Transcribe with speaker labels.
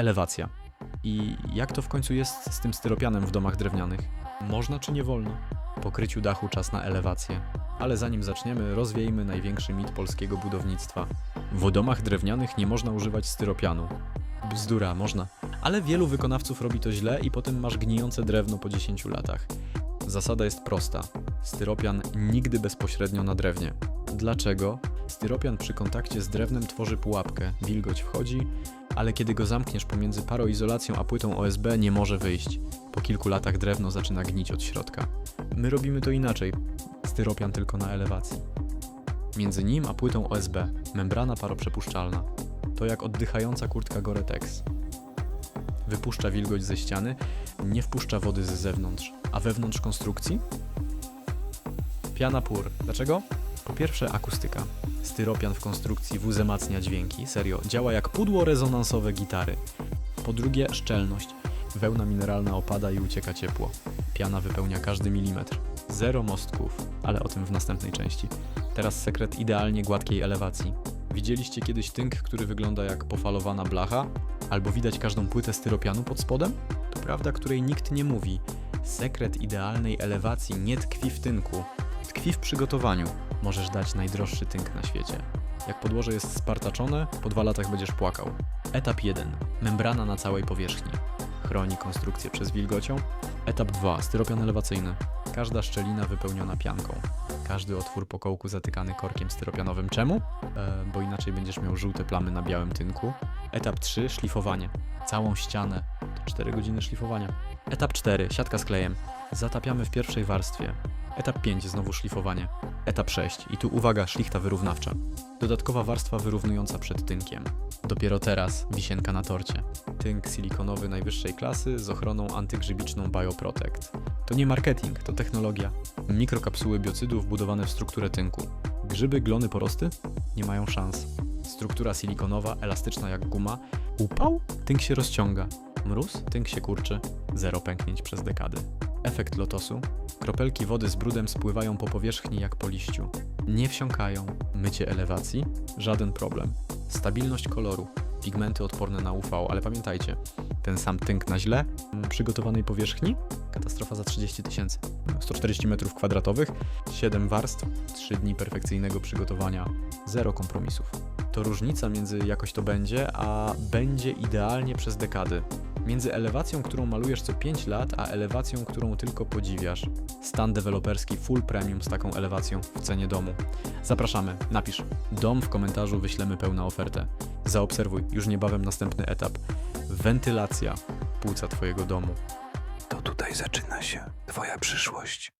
Speaker 1: Elewacja. I jak to w końcu jest z tym styropianem w domach drewnianych? Można czy nie wolno? Po kryciu dachu czas na elewację. Ale zanim zaczniemy, rozwiejmy największy mit polskiego budownictwa. W domach drewnianych nie można używać styropianu. Bzdura, można. Ale wielu wykonawców robi to źle i potem masz gnijące drewno po 10 latach. Zasada jest prosta. Styropian nigdy bezpośrednio na drewnie. Dlaczego? Styropian przy kontakcie z drewnem tworzy pułapkę, wilgoć wchodzi, ale kiedy go zamkniesz pomiędzy paroizolacją a płytą OSB nie może wyjść. Po kilku latach drewno zaczyna gnić od środka. My robimy to inaczej. Styropian tylko na elewacji. Między nim a płytą OSB membrana paroprzepuszczalna. To jak oddychająca kurtka Gore-Tex. Wypuszcza wilgoć ze ściany, nie wpuszcza wody z zewnątrz. A wewnątrz konstrukcji? Piana pur. Dlaczego? Po pierwsze akustyka. Styropian w konstrukcji wzmacnia dźwięki, serio, działa jak pudło rezonansowe gitary. Po drugie szczelność. Wełna mineralna opada i ucieka ciepło. Piana wypełnia każdy milimetr. Zero mostków, ale o tym w następnej części. Teraz sekret idealnie gładkiej elewacji. Widzieliście kiedyś tynk, który wygląda jak pofalowana blacha? Albo widać każdą płytę styropianu pod spodem? To prawda, której nikt nie mówi. Sekret idealnej elewacji nie tkwi w tynku, tkwi w przygotowaniu. Możesz dać najdroższy tynk na świecie. Jak podłoże jest spartaczone, po dwa latach będziesz płakał. Etap 1. Membrana na całej powierzchni. Chroni konstrukcję przez wilgocią. Etap 2. Styropian elewacyjny. Każda szczelina wypełniona pianką. Każdy otwór po kołku zatykany korkiem styropianowym. Czemu? E, bo inaczej będziesz miał żółte plamy na białym tynku. Etap 3. Szlifowanie. Całą ścianę. To 4 godziny szlifowania. Etap 4. Siatka z klejem. Zatapiamy w pierwszej warstwie. Etap 5. Znowu szlifowanie. Etap 6. I tu uwaga, szlichta wyrównawcza. Dodatkowa warstwa wyrównująca przed tynkiem. Dopiero teraz wisienka na torcie. Tynk silikonowy najwyższej klasy z ochroną antygrzybiczną BioProtect. To nie marketing, to technologia. Mikrokapsuły biocydów budowane w strukturę tynku. Grzyby, glony, porosty? Nie mają szans. Struktura silikonowa, elastyczna jak guma. Upał? Tynk się rozciąga. Mróz? Tynk się kurczy. Zero pęknięć przez dekady. Efekt lotosu? Kropelki wody z brudem spływają po powierzchni jak po liściu. Nie wsiąkają. Mycie elewacji? Żaden problem. Stabilność koloru. Pigmenty odporne na UV, ale pamiętajcie, ten sam tynk na źle mm, przygotowanej powierzchni? Katastrofa za 30 tysięcy. 140 metrów kwadratowych, 7 warstw, 3 dni perfekcyjnego przygotowania, zero kompromisów. To różnica między jakoś to będzie, a będzie idealnie przez dekady. Między elewacją, którą malujesz co 5 lat, a elewacją, którą tylko podziwiasz. Stan deweloperski full premium z taką elewacją w cenie domu. Zapraszamy, napisz. Dom w komentarzu wyślemy pełną ofertę. Zaobserwuj, już niebawem następny etap. Wentylacja płuca Twojego domu.
Speaker 2: To tutaj zaczyna się Twoja przyszłość.